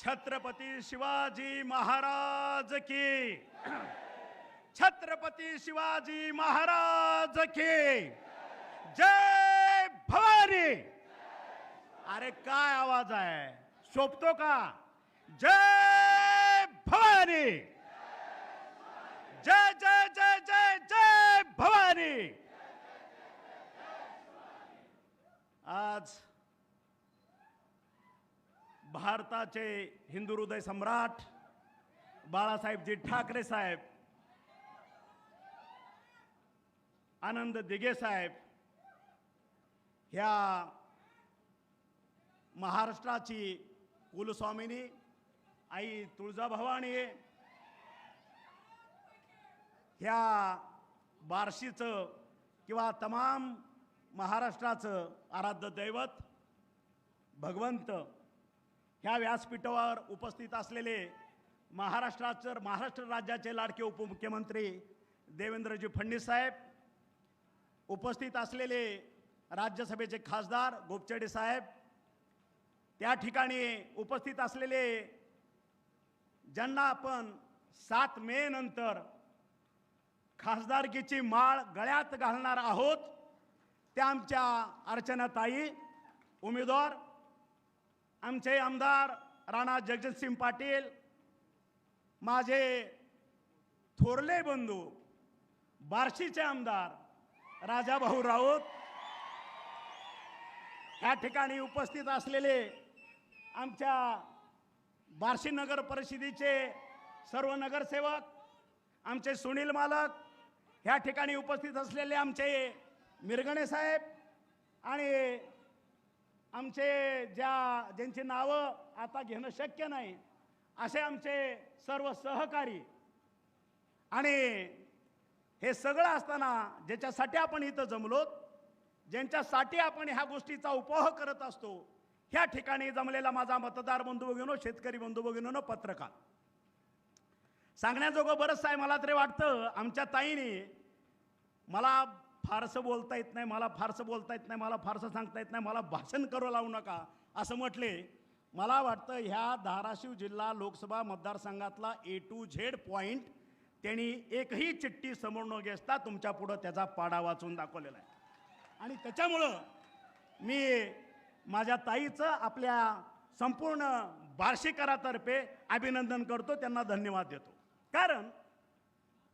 छत्रपती शिवाजी महाराज की। छत्रपती शिवाजी महाराज की। जय भवानी। अरे काय आवाज आहे? शोभतो का? जय भवानी। जय जय जय जय जय भवानी। आज भारताचे हिंदू हृदय सम्राट बाळासाहेबजी ठाकरे साहेब आनंद दिघे साहेब ह्या महाराष्ट्राची कुलस्वामिनी आई तुळजाभवानी ह्या बार्शीचं किंवा तमाम महाराष्ट्राचं आराध्य दैवत भगवंत ह्या व्यासपीठावर उपस्थित असलेले महाराष्ट्राचं महाराष्ट्र राज्याचे लाडके उपमुख्यमंत्री देवेंद्रजी फडणवीस साहेब उपस्थित असलेले राज्यसभेचे खासदार गोपचडे साहेब त्या ठिकाणी उपस्थित असलेले ज्यांना आपण सात मे नंतर खासदारकीची माळ गळ्यात घालणार आहोत त्या आमच्या अर्चनाताई उमेदवार आमचे आमदार राणा जगजितसिंग पाटील माझे थोरले बंधू बार्शीचे आमदार राजाभाऊ राऊत या ठिकाणी उपस्थित असलेले आमच्या बार्शी नगर परिषदेचे सर्व नगरसेवक आमचे सुनील मालक ह्या ठिकाणी उपस्थित असलेले आमचे मिरगणे साहेब आणि आमचे ज्या ज्यांची नावं आता घेणं शक्य नाही असे आमचे सर्व सहकारी आणि हे सगळं असताना ज्याच्यासाठी आपण इथं जमलोत ज्यांच्यासाठी आपण ह्या गोष्टीचा उपभोग करत असतो ह्या ठिकाणी जमलेला माझा मतदार बंधू भगिनो शेतकरी बंधू भगिनो पत्रकार. सांगण्याजोगं बरंच आहे मला तरी वाटतं आमच्या ताईने मला फारसं बोलता येत नाही मला फारसं बोलता येत नाही मला फारसं सांगता येत नाही मला भाषण करू लावू नका. असं म्हटले. मला वाटतं ह्या धाराशिव जिल्हा लोकसभा मतदारसंघातला ए टू झेड पॉईंट त्यांनी एकही चिठ्ठी समोर न घेता तुमच्या पुढं त्याचा पाडा वाचून दाखवलेला आहे. आणि त्याच्यामुळं मी माझ्या ताईचं आपल्या संपूर्ण बार्शीकरातर्फे अभिनंदन करतो त्यांना धन्यवाद देतो. कारण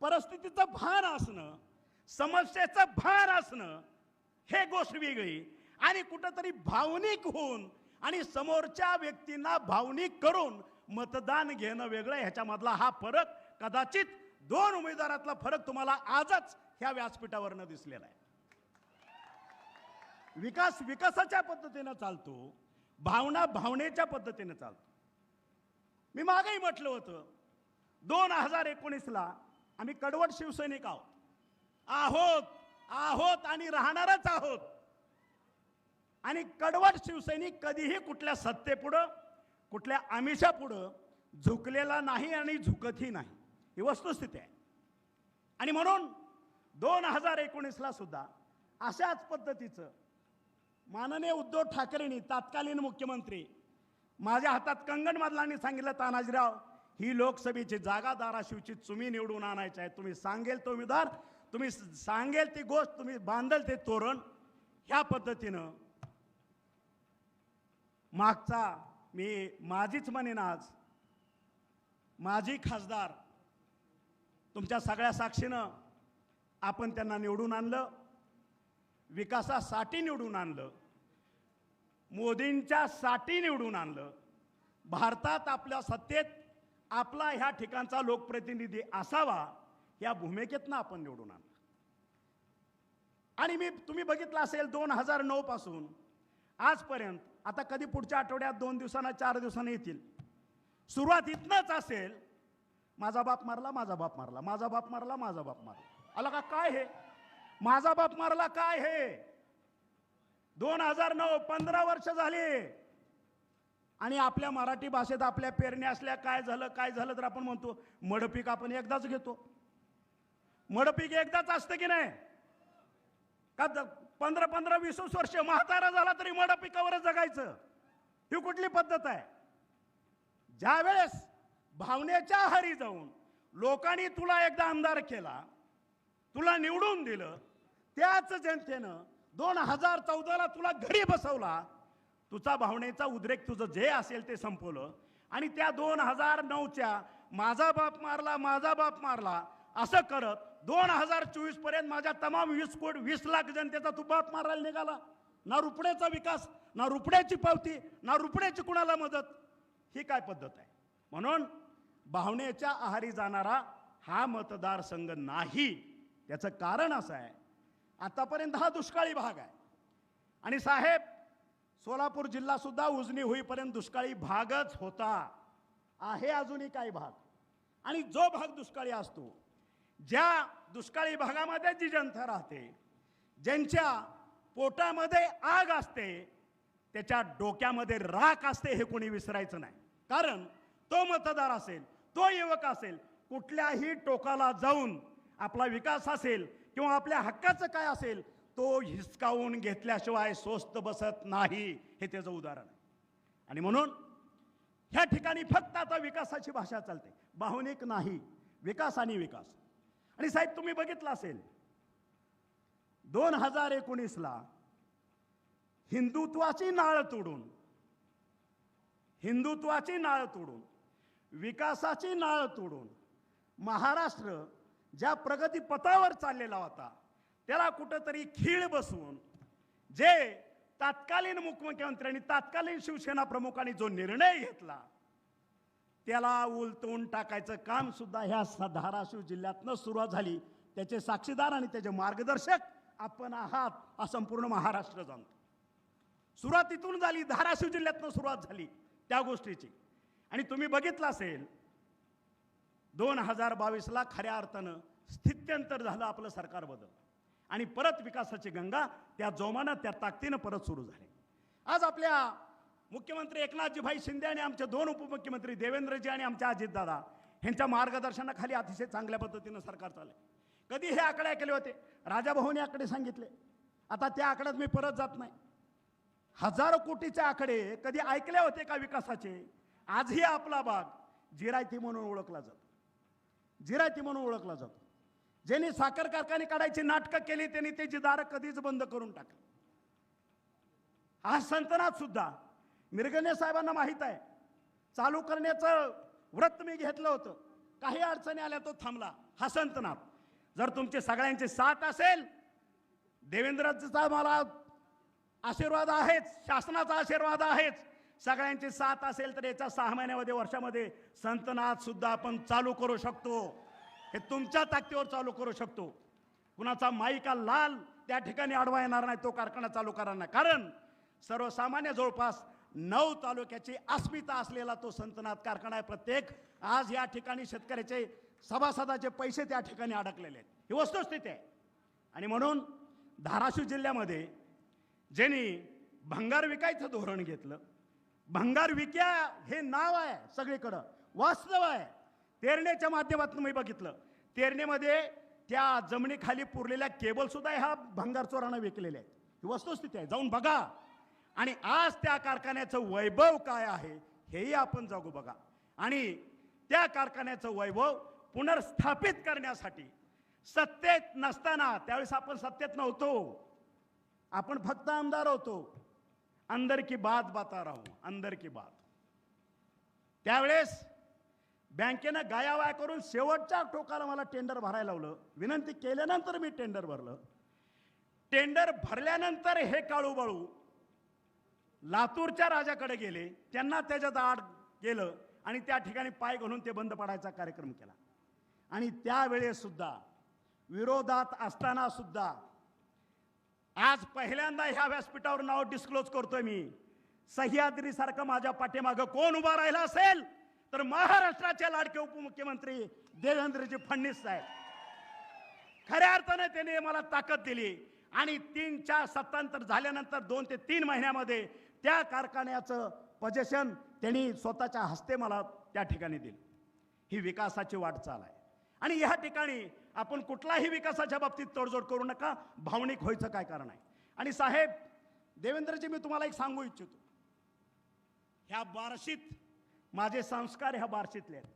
परिस्थितीचं भान असणं समस्येचं भार असणं हे गोष्ट वेगळी. आणि कुठंतरी भावनिक होऊन आणि समोरच्या व्यक्तींना भावनिक करून मतदान घेणं वेगळं ह्याच्यामधला हा फरक कदाचित दोन उमेदवारातला फरक तुम्हाला आजच ह्या व्यासपीठावरनं दिसलेला आहे. विकास विकासाच्या पद्धतीनं चालतो भावना भावनेच्या पद्धतीनं चालतो. मी मागेही म्हटलं होतं दोन हजार एकोणीसला आम्ही कडवट शिवसैनिक आहोत. आहोत आहोत आणि राहणारच आहोत. आणि कडवट शिवसैनिक कधीही कुठल्या सत्तेपुढं कुठल्या आमिषापुढं झुकलेला नाही आणि झुकतही नाही. ही वस्तुस्थिती आहे. आणि म्हणून दोन हजार एकोणीसला सुद्धा अशाच पद्धतीचं माननीय उद्धव ठाकरेंनी तत्कालीन मुख्यमंत्री माझ्या हातात कंगण मधलांनी सांगितलं तानाजीराव ही लोकसभेची जागा धाराशिवची तुम्ही निवडून आणायची आहे. तुम्ही सांगेल तो उमेदवार तुम्ही सांगेल ती गोष्ट तुम्ही बांधल ते तोरण ह्या पद्धतीनं मागचा मी माझीच म्हणेन आज माझी खासदार तुमच्या सगळ्या साक्षीनं आपण त्यांना निवडून आणलं विकासासाठी निवडून आणलं मोदींच्या साठी निवडून आणलं भारतात आपल्या सत्तेत आपला ह्या ठिकाणचा लोकप्रतिनिधी असावा या भूमिकेतनं आपण निवडून आणलं आणि मी तुम्ही बघितलं असेल दोन हजार नऊ पासून आजपर्यंत आता कधी पुढच्या आठवड्यात दोन दिवसांना चार दिवसांना येतील. सुरुवात इथनंच असेल माझा बाप मारला माझा बाप मारला माझा बाप मारला माझा बाप मारला. आला का काय हे? माझा बाप मारला काय हे? दोन हजार नऊ पंधरा वर्ष झाली. आणि आपल्या मराठी भाषेत आपल्या पेरण्या असल्या काय झालं काय झालं तर आपण म्हणतो मडपीक आपण एकदाच घेतो. मडपीक एकदाच असतं की नाही? का पंधरा पंधरा वीस वीस वर्ष म्हातारा झाला तरी मडपिकावरच जगायचं. ही कुठली पद्धत आहे? ज्या वेळेस भावनेच्या आहारी जाऊन लोकांनी तुला एकदा आमदार केला तुला निवडून दिलं त्याच जनतेनं दोन हजार चौदाला तुला घरी बसवला तुझा भावनेचा उद्रेक तुझं जे असेल ते संपवलं आणि त्या दोन हजार नऊच्या माझा बाप मारला माझा बाप मारला असं करत दोन हजार चोवीसपर्यंत माझ्या तमाम वीस कोट वीस लाख जनतेचा तू बाप मारायला निघाला. ना रुपड्याचा विकास ना रुपड्याची पावती ना रुपड्याची कुणाला मदत? ही काय पद्धत आहे? म्हणून भावनेच्या आहारी जाणारा हा मतदारसंघ नाही. त्याचं कारण असं आहे आतापर्यंत हा दुष्काळी भाग आहे. आणि साहेब सोलापूर जिल्हासुद्धा उजनी होईपर्यंत दुष्काळी भागच होता. आहे अजूनही काही भाग. आणि जो भाग दुष्काळी असतो ज्या दुष्काळी भागामध्ये जी जनता राहते ज्यांच्या पोटामध्ये आग असते त्याच्या डोक्यामध्ये राख असते हे कोणी विसरायचं नाही. कारण तो मतदार असेल तो युवक असेल कुठल्याही टोकाला जाऊन आपला विकास असेल किंवा आपल्या हक्काचं काय असेल तो हिसकावून घेतल्याशिवाय स्वस्त बसत नाही हे त्याचं उदाहरण आहे. आणि म्हणून ह्या ठिकाणी फक्त आता विकासाची भाषा चालते. भावनिक नाही विकास आणि विकास. आणि साहेब तुम्ही बघितलं असेल दोन हजार एकोणीसला हिंदुत्वाची नाळ तोडून हिंदुत्वाची नाळ तोडून विकासाची नाळ तोडून महाराष्ट्र ज्या प्रगतीपथावर चाललेला होता त्याला कुठंतरी खीळ बसवून जे तत्कालीन मुख्यमंत्र्यांनी तत्कालीन शिवसेना प्रमुखांनी जो निर्णय घेतला त्याला उलटून टाकायचं काम सुद्धा ह्या स- धाराशिव जिल्ह्यातनं सुरुवात झाली. त्याचे साक्षीदार आणि त्याचे मार्गदर्शक आपण आहात हा संपूर्ण महाराष्ट्र जाणतो. सुरुवातीतून झाली धाराशिव जिल्ह्यातनं सुरुवात झाली त्या गोष्टीची. आणि तुम्ही बघितलं असेल दोन हजार बावीसला खऱ्या अर्थानं स्थित्यंतर झालं आपलं सरकार बदल. आणि परत विकासाची गंगा त्या जोमानं त्या ताकदीनं परत सुरू झाली. आज आपल्या मुख्यमंत्री एकनाथजीभाई शिंदे आणि आमचे दोन उपमुख्यमंत्री देवेंद्रजी आणि आमच्या अजितदादा यांच्या मार्गदर्शनाखाली अतिशय चांगल्या पद्धतीनं सरकार चाललंय. कधी हे आकडे ऐकले होते? राजाभाऊने आकडे सांगितले. आता त्या आकड्यात मी परत जात नाही. हजारो कोटीचे आकडे कधी ऐकले होते का विकासाचे? आजही आपला भाग जिरायती म्हणून ओळखला जातो. जिरायती म्हणून ओळखला जातो. ज्यांनी साखर कारखाने काढायची नाटकं केली त्यांनी त्याची दारं कधीच बंद करून टाकली. हा संतनात सुद्धा मिरगणे साहेबांना माहीत आहे. चालू करण्याचं व्रत मी घेतलं होतं. काही अडचणी आल्या तो थांबला. हा संतनाथ जर तुमचे सगळ्यांचे साथ असेल देवेंद्रचा मला आशीर्वाद आहेच शासनाचा आशीर्वाद आहेच. सगळ्यांची साथ असेल तर याच्या सहा महिन्यामध्ये वर्षामध्ये संतनाथ सुद्धा आपण चालू करू शकतो. हे तुमच्या ताकदीवर चालू करू शकतो. कुणाचा माईका लाल त्या ठिकाणी अडवा येणार नाही तो कारखाना चालू करणार नाही. कारण सर्वसामान्य जवळपास नऊ तालुक्याची अस्मिता असलेला तो संतनाथ कारखाना आहे. प्रत्येक आज या ठिकाणी शेतकऱ्याचे सभासदाचे पैसे त्या ठिकाणी अडकलेले आहेत. ही वस्तुस्थिती आहे. आणि म्हणून धाराशिव जिल्ह्यामध्ये ज्यांनी भंगार विकायचं धोरण घेतलं भंगार विक्या हे नाव आहे सगळीकडं. वास्तव आहे. तेरणेच्या माध्यमातून मी बघितलं. तेरणेमध्ये त्या जमिनीखाली पुरलेल्या केबलसुद्धा ह्या भंगार चोरानं विकलेल्या आहेत. ही वस्तुस्थिती आहे. जाऊन बघा. आणि आज त्या कारखान्याचं वैभव काय आहे हेही आपण जागू बघा. आणि त्या कारखान्याचं वैभव पुनर्स्थापित करण्यासाठी सत्तेत नसताना त्यावेळेस आपण सत्तेत नव्हतो. आपण फक्त आमदार होतो. अंदर की बात बाता राहू अंदर की बात. त्यावेळेस बँकेनं गायावाय करून शेवटच्या टोकाला मला टेंडर भरायला लावलं. विनंती केल्यानंतर मी टेंडर भरलं. टेंडर भरल्यानंतर हे काळूबाळू लातूरच्या राजाकडे गेले त्यांना त्याच्यात आड गेलं आणि त्या ठिकाणी पाय घालून ते बंद पाडायचा कार्यक्रम केला. आणि त्यावेळेस सुद्धा विरोधात असताना सुद्धा आज पहिल्यांदा ह्या व्यासपीठावर नाव डिस्क्लोज करतोय मी. सह्याद्रीसारखं माझ्या पाठीमागं कोण उभा राहिला असेल? तर महाराष्ट्राचे लाडके उपमुख्यमंत्री देवेंद्रजी फडणवीस साहेब. खऱ्या अर्थाने त्याने मला ताकद दिली आणि तीन चार सत्तांतर झाल्यानंतर दोन ते तीन महिन्यामध्ये त्या कारखान्याचं पजेशन त्यांनी स्वतःच्या हस्ते मला त्या ठिकाणी दिलं. ही विकासाची वाटचाल आहे आणि ह्या ठिकाणी आपण कुठलाही विकासाच्या बाबतीत तडजोड करू नका भावनिक व्हायचं काय कारण आहे. आणि साहेब देवेंद्रजी मी तुम्हाला एक सांगू इच्छितो. ह्या बार्शीत माझे संस्कार ह्या बार्शीतले आहेत.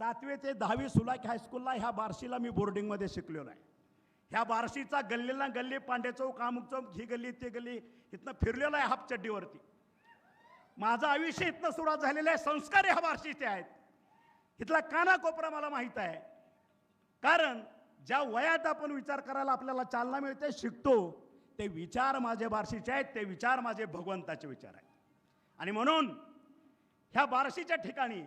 सातवी ते दहावी सुलाख हायस्कूलला ह्या बार्शीला मी बोर्डिंगमध्ये शिकलेलो आहे. ह्या बार्शीचा गल्लीला गल्ली पांडे चौक अमुक चौक ही गल्ली ती गल्ली इथनं फिरलेला आहे हापचड्डीवरती माझं आयुष्य इथनं सुरुवात झालेलं आहे संस्कार ह्या बार्शीचे आहेत. इथला कानाकोपरा मला माहीत आहे. कारण ज्या वयात आपण विचार करायला आपल्याला चालना मिळते शिकतो ते विचार माझे बार्शीचे आहेत ते विचार माझे भगवंताचे विचार आहेत. आणि म्हणून ह्या बार्शीच्या ठिकाणी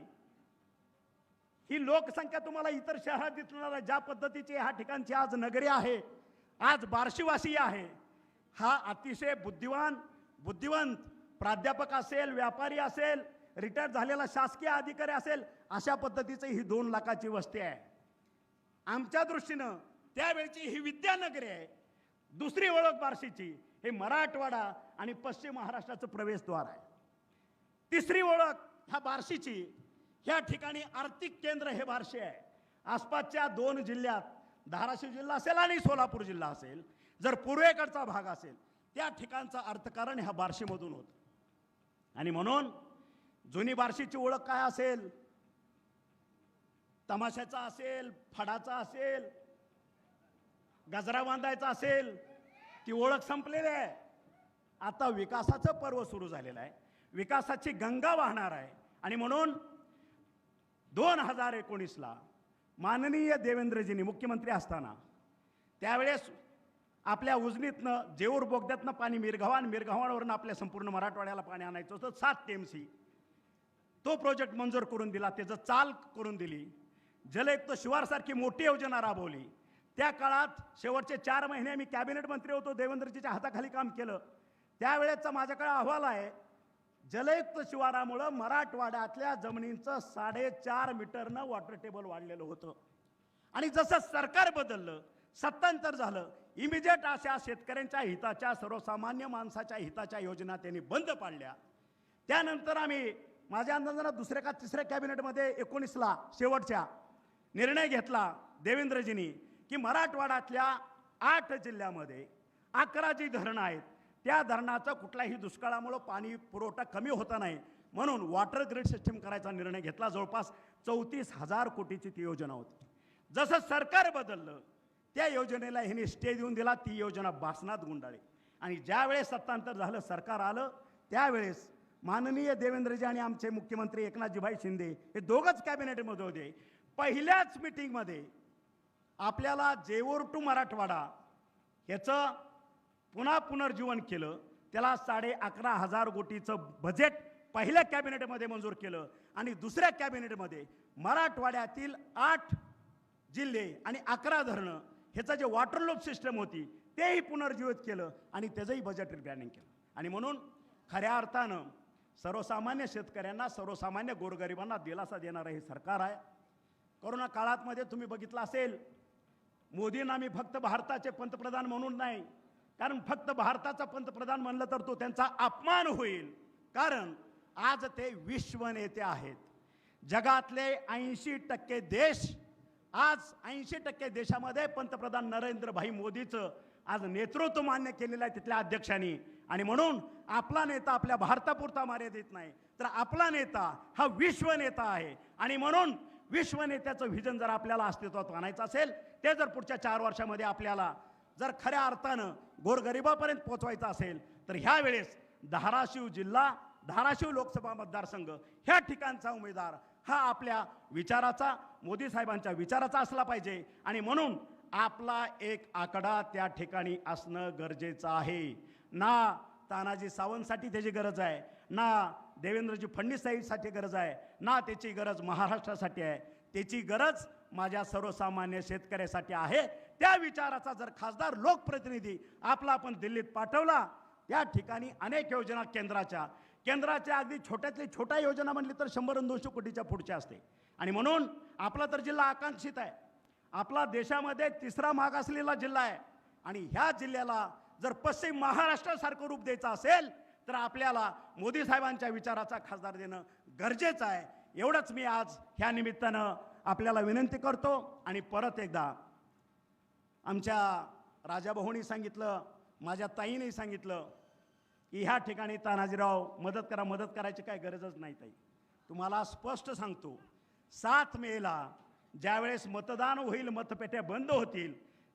ही लोकसंख्या तुम्हाला इतर शहरात दिसणार आहे ज्या पद्धतीची ह्या ठिकाणची आज नगरी आहे आज बार्शीवासी आहे हा अतिशय बुद्धिवान बुद्धिवंत प्राध्यापक असेल व्यापारी असेल रिटायर झालेला शासकीय अधिकारी असेल अशा पद्धतीचं ही दोन लाखाची वस्ती आहे. आमच्या दृष्टीनं त्यावेळची ही विद्यानगरी आहे. दुसरी ओळख बार्शीची हे मराठवाडा आणि पश्चिम महाराष्ट्राचं प्रवेशद्वार आहे. तिसरी ओळख ह्या बार्शीची ह्या ठिकाणी आर्थिक केंद्र हे बार्शी आहे. आसपासच्या दोन जिल्ह्यात धाराशिव जिल्हा असेल आणि सोलापूर जिल्हा असेल जर पूर्वेकडचा भाग असेल त्या ठिकाणचं अर्थकारण ह्या बार्शीमधून होतं. आणि म्हणून जुनी बार्शीची ओळख काय असेल? तमाशाचा असेल फडाचा असेल गजरा बांधायचा असेल ती ओळख संपलेली आहे. आता विकासाचं पर्व सुरू झालेलं आहे. विकासाची गंगा वाहणार आहे. आणि म्हणून दोन हजार एकोणीसला माननीय देवेंद्रजींनी मुख्यमंत्री असताना त्यावेळेस आपल्या उजनीतनं जेऊर बोगद्यातनं पाणी मिरघवान आणि आपल्या संपूर्ण मराठवाड्याला पाणी आणायचं होतं. सात एम सी तो प्रोजेक्ट मंजूर करून दिला. त्याचं चाल करून दिली. जलयुक्त शिवारसारखी मोठी योजना राबवली. त्या काळात शेवटचे चार महिने मी कॅबिनेट मंत्री होतो. देवेंद्रजीच्या हाताखाली काम केलं. त्यावेळेचा माझ्याकडे अहवाल आहे. जलयुक्त शिवारामुळं मराठवाड्यातल्या जमिनींचं साडेचार मीटरनं वॉटर टेबल वाढलेलं होतं. आणि जसं सरकार बदललं सत्तांतर झालं इमिजिएट अशा शेतकऱ्यांच्या हिताच्या सर्वसामान्य माणसाच्या हिताच्या योजना त्यांनी बंद पाडल्या. त्यानंतर आम्ही माझ्या अंदाजानं दुसऱ्या का तिसऱ्या कॅबिनेटमध्ये एकोणीसला शेवटच्या निर्णय घेतला देवेंद्रजींनी की मराठवाड्यातल्या आठ जिल्ह्यामध्ये अकरा जी धरणं आहेत त्या धरणाचा कुठल्याही दुष्काळामुळं पाणी पुरवठा कमी होता नाही. म्हणून वॉटर ग्रीड सिस्टीम करायचा निर्णय घेतला. जवळपास चौतीस हजार कोटीची ती योजना होती. जसं सरकार बदललं त्या योजनेला ह्यांनी स्टे देऊन दिला. ती योजना बासनात गुंडाळी आणि ज्यावेळेस सत्तांतर झालं सरकार आलं त्यावेळेस माननीय देवेंद्रजी आणि आमचे मुख्यमंत्री एकनाथजीभाई शिंदे हे दोघंच कॅबिनेटमध्ये होते. पहिल्याच मिटिंगमध्ये आपल्याला जेऊर टू मराठवाडा ह्याचं पुन्हा पुनर्जीवन केलं त्याला साडे अकरा हजार कोटीचं बजेट पहिल्या कॅबिनेटमध्ये मंजूर केलं आणि दुसऱ्या कॅबिनेटमध्ये मराठवाड्यातील आठ जिल्हे आणि अकरा धरणं ह्याचं जे वॉटर लूप सिस्टम होती तेही पुनर्जीवित केलं आणि त्याचंही बजेट रिप्लॅनिंग केलं. आणि म्हणून खऱ्या अर्थानं सर्वसामान्य शेतकऱ्यांना सर्वसामान्य गोरगरिबांना दिलासा देणारं हे सरकार आहे. कोरोना काळात मध्ये तुम्ही बघितलं असेल मोदींना मी फक्त भारताचे पंतप्रधान म्हणून नाही कारण फक्त भारताचा पंतप्रधान म्हणलं तर तो त्यांचा अपमान होईल. कारण आज ते विश्वनेते आहेत. जगातले ऐंशी टक्के देश आज ऐंशी टक्के देशामध्ये पंतप्रधान नरेंद्रभाई मोदीचं आज नेतृत्व मान्य केलेलं आहे तिथल्या अध्यक्षांनी. आणि म्हणून आपला नेता आपल्या भारतापुरता मर्यादित नाही. तर आपला नेता हा विश्व नेता आहे. आणि म्हणून विश्व नेत्याचं व्हिजन जर आपल्याला अस्तित्वात आणायचं असेल ते जर पुढच्या चार वर्षामध्ये आपल्याला जर खऱ्या अर्थानं गोरगरिबापर्यंत पोहोचवायचं असेल तर ह्या वेळेस धाराशिव जिल्हा धाराशिव लोकसभा मतदारसंघ ह्या ठिकाणचा उमेदवार हा आपल्या विचाराचा मोदी साहेबांच्या विचाराचा असला पाहिजे. आणि म्हणून आपला एक आकडा त्या ठिकाणी असणं गरजेचं आहे. ना तानाजी सावंतसाठी त्याची गरज आहे ना देवेंद्रजी फडणीसाहेबसाठी गरज आहे ना त्याची गरज महाराष्ट्रासाठी आहे. त्याची गरज माझ्या सर्वसामान्य शेतकऱ्यासाठी आहे. त्या विचाराचा जर खासदार लोकप्रतिनिधी आपला आपण दिल्लीत पाठवला त्या ठिकाणी अनेक योजना केंद्राच्या केंद्राच्या अगदी छोट्यातली छोट्या योजना म्हणली तर शंभर दोनशे कोटीच्या पुढच्या असते. आणि म्हणून आपला तर जिल्हा आकांक्षित आहे. आपला देशामध्ये तिसरा मागासलेला जिल्हा आहे. आणि ह्या जिल्ह्याला जर पश्चिम महाराष्ट्रासारखं रूप द्यायचं असेल तर आपल्याला मोदी साहेबांच्या विचाराचा खासदार देणं गरजेचं आहे. एवढंच मी आज ह्या निमित्तानं आपल्याला विनंती करतो आणि परत एकदा आमच्या राजाभाऊनी सांगितलं माझ्या ताईने सांगितलं की ह्या ठिकाणी तानाजीराव मदत करा मदत करायची काय गरजच नाही ताई. तुम्हाला स्पष्ट सांगतो सात मेला ज्यावेळेस मतदान होईल मतपेट्या बंद होतील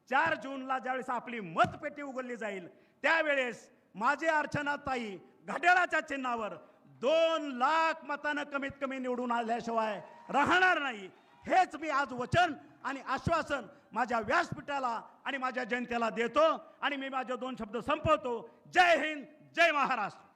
चार जूनला ज्यावेळेस आपली मतपेटी उघडली जाईल त्यावेळेस माझे अर्चनाताई घड्याळाच्या चिन्हावर दोन लाख मतानं कमीत कमी निवडून आल्याशिवाय राहणार नाही. हेच मी आज वचन आणि आश्वासन माझ्या व्यासपीठाला आणि माझ्या जनतेला देतो आणि मी माझे दोन शब्द संपवतो. जय हिंद जय महाराष्ट्र.